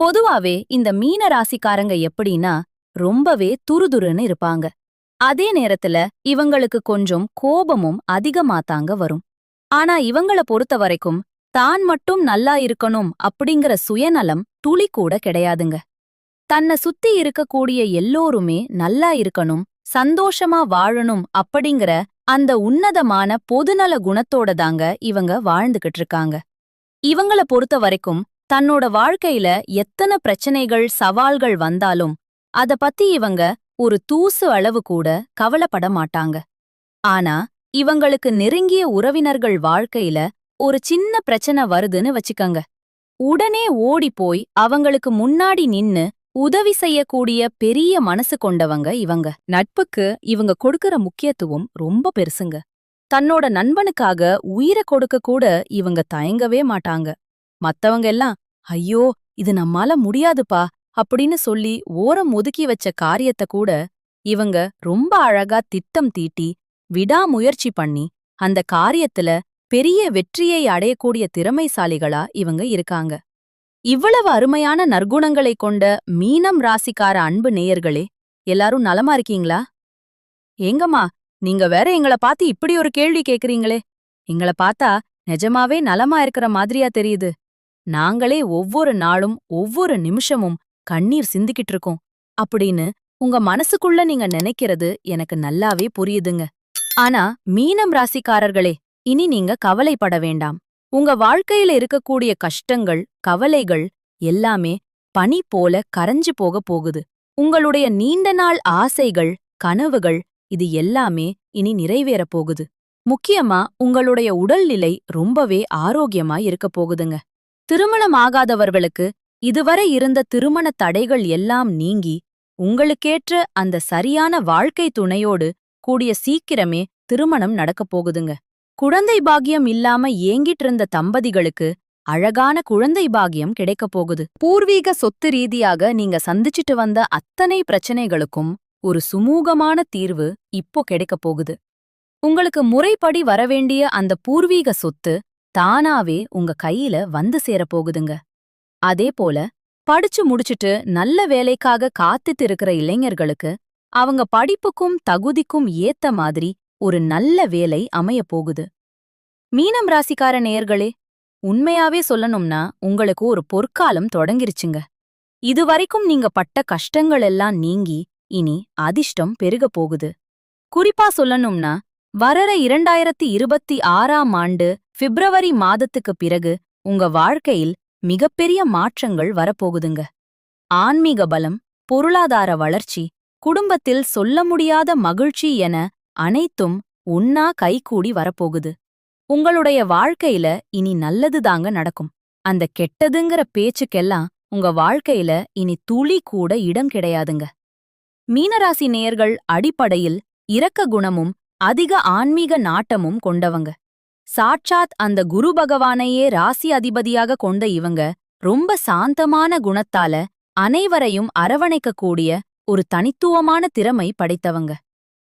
பொதுவாவே இந்த மீன ராசிக்காரங்க எப்படின்னா ரொம்பவே துருதுருன்னு இருப்பாங்க. அதே நேரத்துல இவங்களுக்கு கொஞ்சம் கோபமும் அதிகமாத்தாங்க வரும். ஆனா இவங்கள பொறுத்த வரைக்கும் தான் மட்டும் நல்லா இருக்கணும் அப்படிங்கிற சுயநலம் துளி கூட கிடையாதுங்க. தன்னை சுத்தி இருக்கக்கூடிய எல்லோருமே நல்லா இருக்கணும் சந்தோஷமா வாழணும் அப்படிங்கிற அந்த உன்னதமான பொதுநல குணத்தோட தாங்க இவங்க வாழ்ந்துகிட்டு இருக்காங்க. இவங்கள பொறுத்த வரைக்கும் தன்னோட வாழ்க்கையில எத்தனை பிரச்சனைகள் சவால்கள் வந்தாலும் அத பத்தி இவங்க ஒரு தூசு அளவு கூட கவலைப்பட மாட்டாங்க. ஆனா இவங்களுக்கு நெருங்கிய உறவினர்கள் வாழ்க்கையில ஒரு சின்ன பிரச்சனை வருதுன்னு வச்சுக்கங்க. உடனே ஓடிப்போய் அவங்களுக்கு முன்னாடி நின்னு உதவி செய்யக்கூடிய பெரிய மனசு கொண்டவங்க இவங்க. நட்புக்கு இவங்க கொடுக்கற முக்கியத்துவம் ரொம்ப பெருசுங்க. தன்னோட நண்பனுக்காக உயிரை கொடுக்க கூட இவங்க தயங்கவே மாட்டாங்க. மத்தவங்க எல்லாம் ஐயோ இது நம்மால முடியாதுப்பா அப்படின்னு சொல்லி ஓரம் ஒதுக்கி வச்ச காரியத்த கூட இவங்க ரொம்ப அழகா திட்டம் தீட்டி விடாமுயற்சி பண்ணி அந்த காரியத்துல பெரிய வெற்றியை அடையக்கூடிய திறமைசாலிகளா இவங்க இருக்காங்க. இவ்வளவு அருமையான நற்குணங்களை கொண்ட மீனம் ராசிக்கார அன்பு நேயர்களே எல்லாரும் நலமா இருக்கீங்களா? ஏங்கம்மா நீங்க வேற எங்கள பார்த்து இப்படி ஒரு கேள்வி கேக்குறீங்களே. எங்கள பார்த்தா நிஜமாவே நலமா இருக்கிற மாதிரியா தெரியுது. நாங்களே ஒவ்வொரு நாளும் ஒவ்வொரு நிமிஷமும் கண்ணீர் சிந்திக்கிட்டு இருக்கோம். அப்படின்னு உங்க மனசுக்குள்ள நீங்க நினைக்கிறது எனக்கு நல்லாவே புரியுதுங்க. ஆனா மீனம் ராசிக்காரர்களே இனி நீங்க கவலைப்பட வேண்டாம். உங்க வாழ்க்கையில இருக்கக்கூடிய கஷ்டங்கள் கவலைகள் எல்லாமே பனி போல கரைஞ்சு போக போகுது. உங்களுடைய நீண்ட நாள் ஆசைகள் கனவுகள் இது எல்லாமே இனி நிறைவேறப் போகுது. முக்கியமா உங்களுடைய உடல்நிலை ரொம்பவே ஆரோக்கியமா இருக்க போகுதுங்க. திருமணம் ஆகாதவர்களுக்கு இதுவரை இருந்த திருமண தடைகள் எல்லாம் நீங்கி உங்களுக்கேற்ற அந்த சரியான வாழ்க்கை துணையோடு கூடிய சீக்கிரமே திருமணம் நடக்கப் போகுதுங்க. குழந்தை பாகியம் இல்லாம ஏங்கிட்டு இருந்த தம்பதிகளுக்கு அழகான குழந்தை பாகியம் கிடைக்கப் போகுது. பூர்வீக சொத்து ரீதியாக நீங்க சந்திச்சிட்டு வந்த அத்தனை பிரச்சனைகளுக்கும் ஒரு சுமூகமான தீர்வு இப்போ கிடைக்கப் போகுது. உங்களுக்கு முறைப்படி வரவேண்டிய அந்த பூர்வீக சொத்து தானாவே உங்க கையில வந்து சேரப்போகுதுங்க அதே போல படிச்சு முடிச்சிட்டு நல்ல வேலைக்காக காத்துட்டு இருக்கிற இளைஞர்களுக்கு அவங்க படிப்புக்கும் தகுதிக்கும் ஏத்த மாதிரி ஒரு நல்ல வேலை அமையப் போகுது. மீனம் ராசிக்கார நேயர்களே உண்மையாவே சொல்லணும்னா உங்களுக்கு ஒரு பொற்காலம் தொடங்கிருச்சுங்க. இதுவரைக்கும் நீங்க பட்ட கஷ்டங்கள் எல்லாம் நீங்கி இனி அதிர்ஷ்டம் பெருகப் போகுது. குறிப்பா சொல்லணும்னா வரற இரண்டாயிரத்தி இருபத்தி ஆறாம் ஆண்டு பிப்ரவரி மாதத்துக்கு பிறகு உங்க வாழ்க்கையில் மிகப்பெரிய மாற்றங்கள் வரப்போகுதுங்க. ஆன்மீக பலம் பொருளாதார வளர்ச்சி குடும்பத்தில் சொல்ல முடியாத மகிழ்ச்சி என அனைத்தும் உன்னா கைகூடி வரப்போகுது. உங்களுடைய வாழ்க்கையில இனி நல்லதுதாங்க நடக்கும். அந்த கெட்டதுங்கிற பேச்சுக்கெல்லாம் உங்க வாழ்க்கையில இனி துளி கூட இடம் கிடையாதுங்க. மீனராசி நேயர்கள் அடிப்படையில் இரக்க குணமும் அதிக ஆன்மீக நாட்டமும் கொண்டவங்க. சாட்சாத் அந்த குரு பகவானையே ராசி அதிபதியாக கொண்ட இவங்க ரொம்ப சாந்தமான குணத்தால அனைவரையும் அரவணைக்கக்கூடிய ஒரு தனித்துவமான திறமை படைத்தவங்க.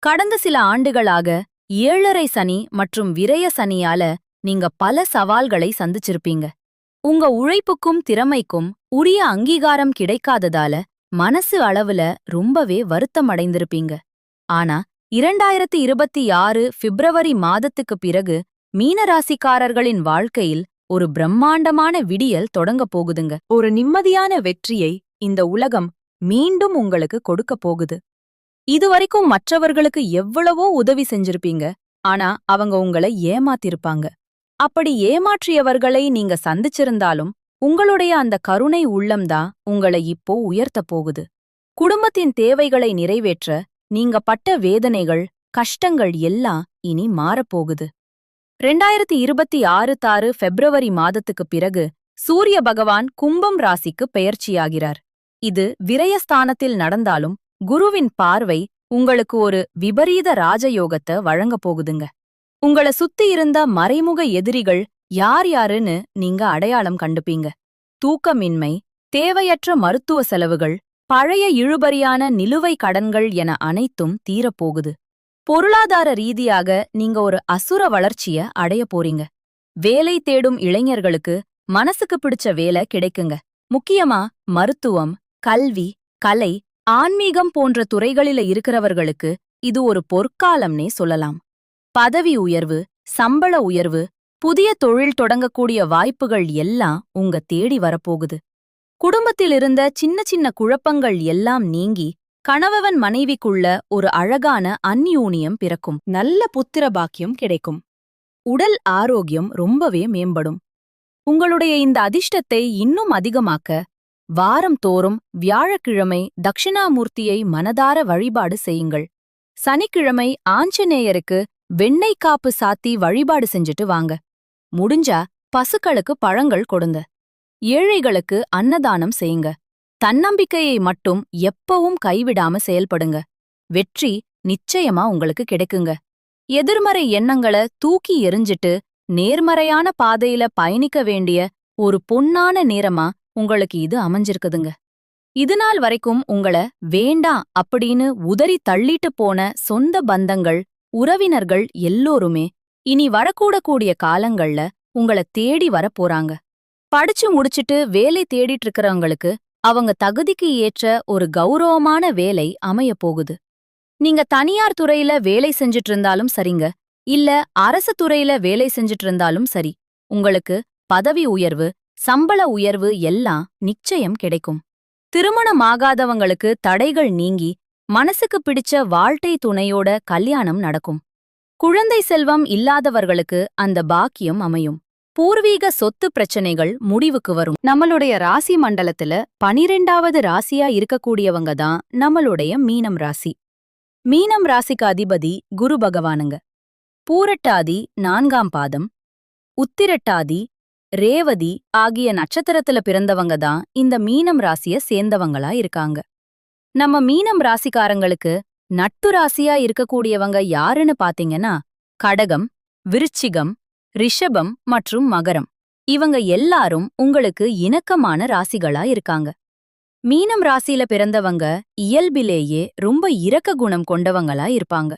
கடந்த சில ஆண்டுகளாக ஏழரை சனி மற்றும் விரய சனியால நீங்க பல சவால்களை சந்திச்சிருப்பீங்க. உங்க உழைப்புக்கும் திறமைக்கும் உரிய அங்கீகாரம் கிடைக்காததால மனசு அளவுல ரொம்பவே வருத்தம் அடைந்திருப்பீங்க. ஆனா இரண்டாயிரத்தி இருபத்தி ஆறு பிப்ரவரி மாதத்துக்கு பிறகு மீனராசிக்காரர்களின் வாழ்க்கையில் ஒரு பிரம்மாண்டமான விடியல் தொடங்கப் போகுதுங்க. ஒரு நிம்மதியான வெற்றியை இந்த உலகம் மீண்டும் உங்களுக்கு கொடுக்கப் போகுது. இதுவரைக்கும் மற்றவர்களுக்கு எவ்வளவோ உதவி செஞ்சிருப்பீங்க. ஆனா அவங்க உங்களை ஏமாத்திருப்பாங்க. அப்படி ஏமாற்றியவர்களை நீங்க சந்திச்சிருந்தாலும் உங்களுடைய அந்த கருணை உள்ளம்தான் உங்களை இப்போ உயர்த்தப் போகுது. குடும்பத்தின் தேவைகளை நிறைவேற்ற நீங்க பட்ட வேதனைகள் கஷ்டங்கள் எல்லாம் இனி மாறப்போகுது. ரெண்டாயிரத்தி இருபத்தி ஆறு தாறு பெப்ரவரி மாதத்துக்கு பிறகு சூரிய பகவான் கும்பம் ராசிக்கு பெயர்ச்சியாகிறார். இது விரயஸ்தானத்தில் நடந்தாலும் குருவின் பார்வை உங்களுக்கு ஒரு விபரீத ராஜயோகத்தை வழங்கப் போகுதுங்க. உங்கள சுத்தி இருந்த மறைமுக எதிரிகள் யார் யாருன்னு நீங்க அடையாளம் கண்டுப்பீங்க. தூக்கமின்மை தேவையற்ற மருத்துவ செலவுகள் பழைய இழுபறியான நிலுவை கடன்கள் என அனைத்தும் தீரப்போகுது. பொருளாதார ரீதியாக நீங்க ஒரு அசுர வளர்ச்சிய அடைய போறீங்க. வேலை தேடும் இளைஞர்களுக்கு மனசுக்கு பிடிச்ச வேலை கிடைக்குங்க. முக்கியமா மருத்துவம் கல்வி கலை ஆன்மீகம் போன்ற துறைகளில இருக்கிறவர்களுக்கு இது ஒரு பொற்காலம்னே சொல்லலாம். பதவி உயர்வு சம்பள உயர்வு புதிய தொழில் தொடங்கக்கூடிய வாய்ப்புகள் எல்லாம் உங்க தேடி வரப்போகுது. குடும்பத்தில் இருந்த சின்ன சின்ன குழப்பங்கள் எல்லாம் நீங்கி கணவன் மனைவிக்குள்ள ஒரு அழகான அந்யூனியம் பிறக்கும். நல்ல புத்திர பாக்கியம் கிடைக்கும். உடல் ஆரோக்கியம் ரொம்பவே மேம்படும். உங்களுடைய இந்த அதிர்ஷ்டத்தை இன்னும் அதிகமாக்க வாரம் தோறும் வியாழக்கிழமை தட்சிணாமூர்த்தியை மனதார வழிபாடு செய்யுங்கள். சனிக்கிழமை ஆஞ்சநேயருக்கு வெண்ணெய் காப்பு சாத்தி வழிபாடு செஞ்சுட்டு வாங்க. முடிஞ்சா பசுக்களுக்கு பழங்கள் கொடுங்க. ஏழைகளுக்கு அன்னதானம் செய்யுங்க. தன்னம்பிக்கையை மட்டும் எப்பவும் கைவிடாம செயல்படுங்க. வெற்றி நிச்சயமா உங்களுக்கு கிடைக்குங்க. எதிர்மறை எண்ணங்கள தூக்கி எறிஞ்சிட்டு நேர்மறையான பாதையில பயணிக்க வேண்டிய ஒரு பொன்னான நேரமா உங்களுக்கு இது அமைஞ்சிருக்குதுங்க. இதுநாள் வரைக்கும் உங்கள வேண்டாம் அப்படின்னு உதறி தள்ளிட்டு போன சொந்த பந்தங்கள் உறவினர்கள் எல்லோருமே இனி வரக்கூடக்கூடிய காலங்கள்ல உங்கள தேடி வரப்போறாங்க. போறாங்க படிச்சு முடிச்சிட்டு வேலை தேடிட்டு இருக்கிறவங்களுக்கு அவங்க தகுதிக்கு ஏற்ற ஒரு கௌரவமான வேலை அமைய போகுது. நீங்க தனியார் துறையில வேலை செஞ்சுட்டு இருந்தாலும் சரிங்க. இல்ல அரசு துறையில வேலை செஞ்சுட்டு இருந்தாலும் சரி. உங்களுக்கு பதவி உயர்வு சம்பள உயர்வு எல்லாம் நிச்சயம் கிடைக்கும். திருமணமாகாதவங்களுக்கு தடைகள் நீங்கி மனசுக்கு பிடிச்ச வாழ்க்கை துணையோட கல்யாணம் நடக்கும். குழந்தை செல்வம் இல்லாதவர்களுக்கு அந்த பாக்கியம் அமையும். பூர்வீக சொத்து பிரச்சனைகள் முடிவுக்கு வரும். நம்மளுடைய ராசி மண்டலத்துல பனிரெண்டாவது ராசியா இருக்கக்கூடியவங்க தான் நம்மளுடைய மீனம் ராசி. மீனம் ராசிக்கு அதிபதி குரு பகவானுங்க. பூரட்டாதி நான்காம் பாதம். உத்திரட்டாதி ரேவதி ஆகிய நட்சத்திரத்துல பிறந்தவங்க தான் இந்த மீனம் ராசிய சேர்ந்தவங்களா இருக்காங்க. நம்ம மீனம் ராசிக்காரங்களுக்கு நட்பு ராசியா இருக்கக்கூடியவங்க யாருன்னு பாத்தீங்கன்னா கடகம் விருச்சிகம் ரிஷபம் மற்றும் மகரம். இவங்க எல்லாரும் உங்களுக்கு இணக்கமான ராசிகளா இருக்காங்க. மீனம் ராசியில பிறந்தவங்க இயல்பிலேயே ரொம்ப இரக்க குணம் கொண்டவங்களா இருப்பாங்க.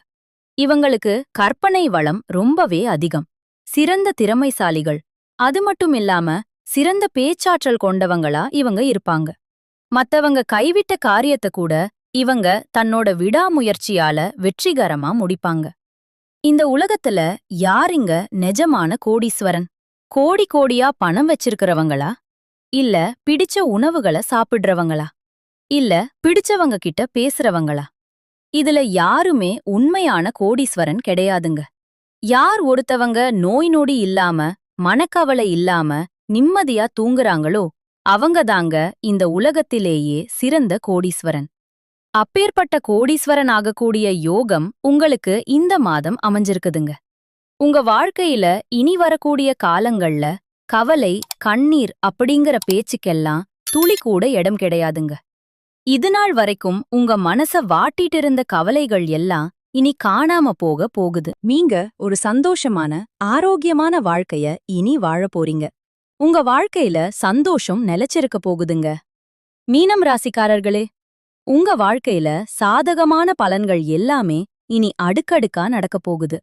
இவங்களுக்கு கற்பனை வளம் ரொம்பவே அதிகம். சிறந்த திறமைசாலிகள். அது மட்டும் இல்லாம சிறந்த பேச்சாற்றல் கொண்டவங்களா இவங்க இருப்பாங்க. மத்தவங்க கைவிட்ட காரியத்தை கூட இவங்க தன்னோட விடாமுயற்சியால வெற்றிகரமா முடிப்பாங்க. இந்த உலகத்துல யாரிங்க நெஜமான கோடீஸ்வரன்? கோடி கோடியா பணம் வச்சிருக்கிறவங்களா? இல்ல பிடிச்ச உணவுகள சாப்பிடுறவங்களா? இல்ல பிடிச்சவங்க கிட்ட பேசுறவங்களா? இதுல யாருமே உண்மையான கோடீஸ்வரன் கிடையாதுங்க. யார் ஒருத்தவங்க நோய் நொடி இல்லாம மனக்கவலை இல்லாம நிம்மதியா தூங்குறாங்களோ அவங்கதாங்க இந்த உலகத்திலேயே சிறந்த கோடீஸ்வரன். அப்பேற்பட்ட கோடீஸ்வரன் ஆகக்கூடிய யோகம் உங்களுக்கு இந்த மாதம் அமைஞ்சிருக்குதுங்க. உங்க வாழ்க்கையில இனி வரக்கூடிய காலங்கள்ல கவலை கண்ணீர் அப்படிங்கிற பேச்சுக்கெல்லாம் துளி கூட இடம் கிடையாதுங்க. இதுநாள் வரைக்கும் உங்க மனச வாட்டிட்டு இருந்த கவலைகள் எல்லாம் இனி காணாம போக போகுது. நீங்க ஒரு சந்தோஷமான ஆரோக்கியமான வாழ்க்கைய இனி வாழப் போறீங்க. உங்க வாழ்க்கையில சந்தோஷம் நிலைச்சிருக்க போகுதுங்க. மீனம் ராசிக்காரர்களே உங்க வாழ்க்கையில சாதகமான பலன்கள் எல்லாமே இனி அடுக்கடுக்கா நடக்கப் போகுது.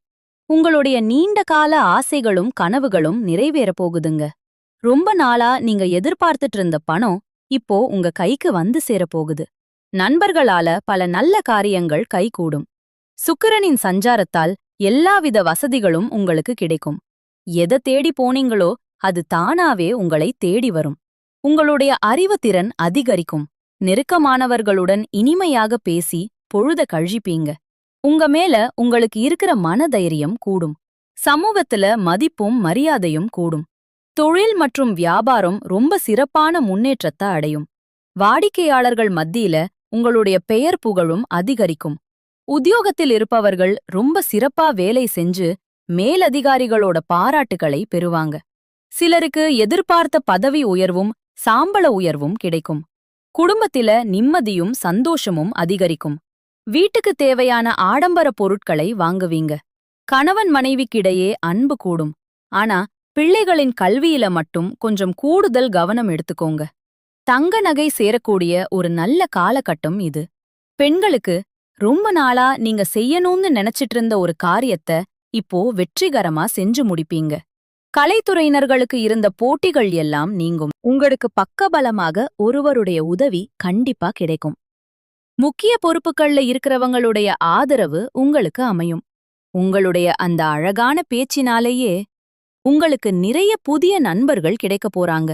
உங்களுடைய நீண்ட கால ஆசைகளும் கனவுகளும் நிறைவேறப் போகுதுங்க. ரொம்ப நாளா நீங்க எதிர்பார்த்துட்டு இருந்த பணம் இப்போ உங்க கைக்கு வந்து சேரப் போகுது. நண்பர்களால பல நல்ல காரியங்கள் கைகூடும். சுக்கிரனின் சஞ்சாரத்தால் எல்லாவித வசதிகளும் உங்களுக்கு கிடைக்கும். எதை தேடி போனீங்களோ அது தானாவே உங்களை தேடி வரும். உங்களுடைய அறிவுத்திறன் அதிகரிக்கும். நெருக்கமானவர்களுடன் இனிமையாக பேசி பொழுத கழிப்பீங்க. உங்க மேல உங்களுக்கு இருக்கிற மனதைரியம் கூடும். சமூகத்துல மதிப்பும் மரியாதையும் கூடும். தொழில் மற்றும் வியாபாரம் ரொம்ப சிறப்பான முன்னேற்றத்தை அடையும். வாடிக்கையாளர்கள் மத்தியில உங்களுடைய பெயர் புகழும் அதிகரிக்கும். உத்தியோகத்தில் இருப்பவர்கள் ரொம்ப சிறப்பா வேலை செஞ்சு மேலதிகாரிகளோட பாராட்டுகளை பெறுவாங்க. சிலருக்கு எதிர்பார்த்த பதவி உயர்வும் சாம்பள உயர்வும் கிடைக்கும். குடும்பத்தில நிம்மதியும் சந்தோஷமும் அதிகரிக்கும். வீட்டுக்கு தேவையான ஆடம்பர பொருட்களை வாங்குவீங்க. கணவன் மனைவிக்கிடையே அன்பு கூடும். ஆனா பிள்ளைகளின் கல்வியில மட்டும் கொஞ்சம் கூடுதல் கவனம் எடுத்துக்கோங்க. தங்க நகை சேரக்கூடிய ஒரு நல்ல காலகட்டம் இது. பெண்களுக்கு ரொம்ப நாளா நீங்க செய்யணும்னு நினைச்சிட்டு இருந்த ஒரு காரியத்த இப்போ வெற்றிகரமா செஞ்சு முடிப்பீங்க. கலைத்துறையினர்களுக்கு இருந்த போட்டிகள் எல்லாம் நீங்கும். உங்களுக்கு பக்கபலமாக ஒருவருடைய உதவி கண்டிப்பா கிடைக்கும். முக்கிய பொறுப்புகள்ல இருக்கிறவங்களுடைய ஆதரவு உங்களுக்கு அமையும். உங்களுடைய அந்த அழகான பேச்சினாலேயே உங்களுக்கு நிறைய புதிய நண்பர்கள் கிடைக்கப் போறாங்க.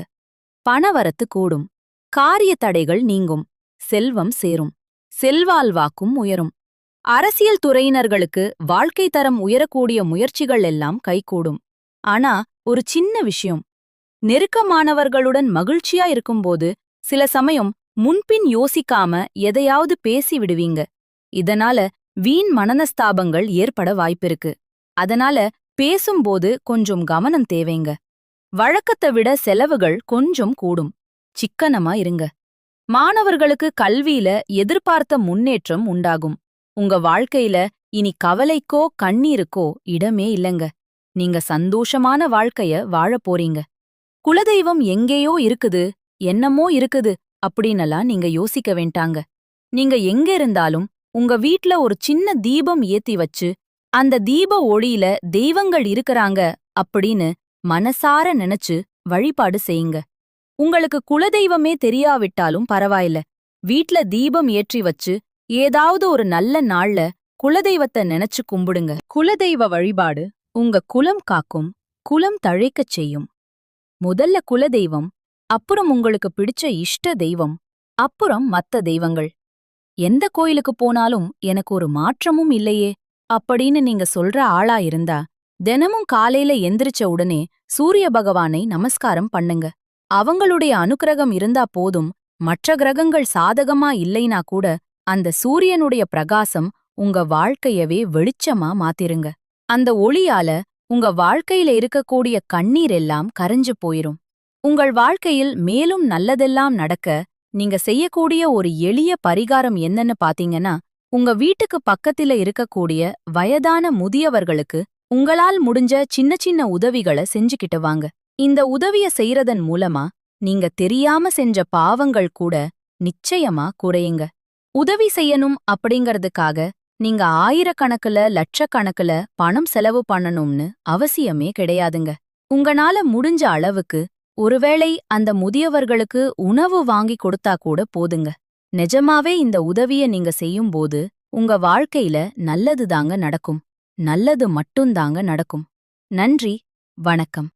பணவரத்து கூடும். காரிய தடைகள் நீங்கும். செல்வம் சேரும். செல்வாழ்வாக்கும் உயரும். அரசியல் துறையினர்களுக்கு வாழ்க்கை தரம் உயரக்கூடிய முயற்சிகள் எல்லாம் கைகூடும். ஆனா ஒரு சின்ன விஷயம். நெருக்கமானவர்களுடன் மகிழ்ச்சியா இருக்கும்போது சில சமயம் முன்பின் யோசிக்காம எதையாவது பேசி விடுவீங்க. இதனால வீண் மனநஸ்தாபங்கள் ஏற்பட வாய்ப்பிருக்கு. அதனால பேசும்போது கொஞ்சம் கவனம் தேவைங்க. வழக்கத்தை விட செலவுகள் கொஞ்சம் கூடும். சிக்கனமா இருங்க. மாணவர்களுக்கு கல்வியில எதிர்பார்த்த முன்னேற்றம் உண்டாகும். உங்க வாழ்க்கையில இனி கவலைக்கோ கண்ணீருக்கோ இடமே இல்லங்க. நீங்க சந்தோஷமான வாழ்க்கைய வாழ போறீங்க. குலதெய்வம் எங்கேயோ இருக்குது என்னமோ இருக்குது அப்படின்னலாம் நீங்க யோசிக்க வேண்டாங்க. நீங்க எங்க இருந்தாலும் உங்க வீட்ல ஒரு சின்ன தீபம் ஏத்தி வச்சு அந்த தீப ஒளியில தெய்வங்கள் இருக்கறாங்க அப்படின்னு மனசார நினைச்சு வழிபாடு செய்யுங்க. உங்களுக்கு குலதெய்வமே தெரியாவிட்டாலும் பரவாயில்ல. வீட்ல தீபம் ஏற்றி வச்சு ஏதாவது ஒரு நல்ல நாள்ல குலதெய்வத்தை நினைச்சு கும்பிடுங்க. குலதெய்வ வழிபாடு உங்க குலம் காக்கும் குலம் தழைக்கச் செய்யும். முதல்ல குலதெய்வம் அப்புறம் உங்களுக்கு பிடிச்ச இஷ்ட தெய்வம் அப்புறம் மத்த தெய்வங்கள். எந்த கோயிலுக்கு போனாலும் எனக்கு ஒரு மாற்றமும் இல்லையே அப்படின்னு நீங்க சொல்ற ஆளா இருந்தா தினமும் காலையில எந்திரிச்ச உடனே சூரிய பகவானை நமஸ்காரம் பண்ணுங்க. அவங்களுடைய அனுக்கிரகம் இருந்தா போதும் மற்ற கிரகங்கள் சாதகமா இல்லைனா கூட அந்த சூரியனுடைய பிரகாசம் உங்க வாழ்க்கையவே வெளிச்சமா மாத்திருங்க. அந்த ஒளியால உங்க வாழ்க்கையில இருக்கக்கூடிய கண்ணீர் எல்லாம் கரைஞ்சு போயிரும். உங்கள் வாழ்க்கையில் மேலும் நல்லதெல்லாம் நடக்க நீங்க செய்யக்கூடிய ஒரு எளிய பரிகாரம் என்னன்னு பாத்தீங்கன்னா உங்க வீட்டுக்கு பக்கத்துல இருக்கக்கூடிய வயதான முதியவர்களுக்கு உங்களால் முடிஞ்ச சின்ன சின்ன உதவிகளை செஞ்சுக்கிட்டு வாங்க. இந்த உதவிய செய்யறதன் மூலமா நீங்க தெரியாம செஞ்ச பாவங்கள் கூட நிச்சயமா குறையுங்க. உதவி செய்யணும் அப்படிங்கறதுக்காக நீங்க ஆயிரக்கணக்குல லட்சக்கணக்குல பணம் செலவு பண்ணணும்னு அவசியமே கிடையாதுங்க. உங்கனால முடிஞ்ச அளவுக்கு ஒருவேளை அந்த முதியவர்களுக்கு உணவு வாங்கி கொடுத்தா கூட போதுங்க. நிஜமாவே இந்த உதவிய நீங்க செய்யும்போது உங்க வாழ்க்கையில நல்லதுதாங்க நடக்கும். நல்லது மட்டும்தாங்க நடக்கும். நன்றி வணக்கம்.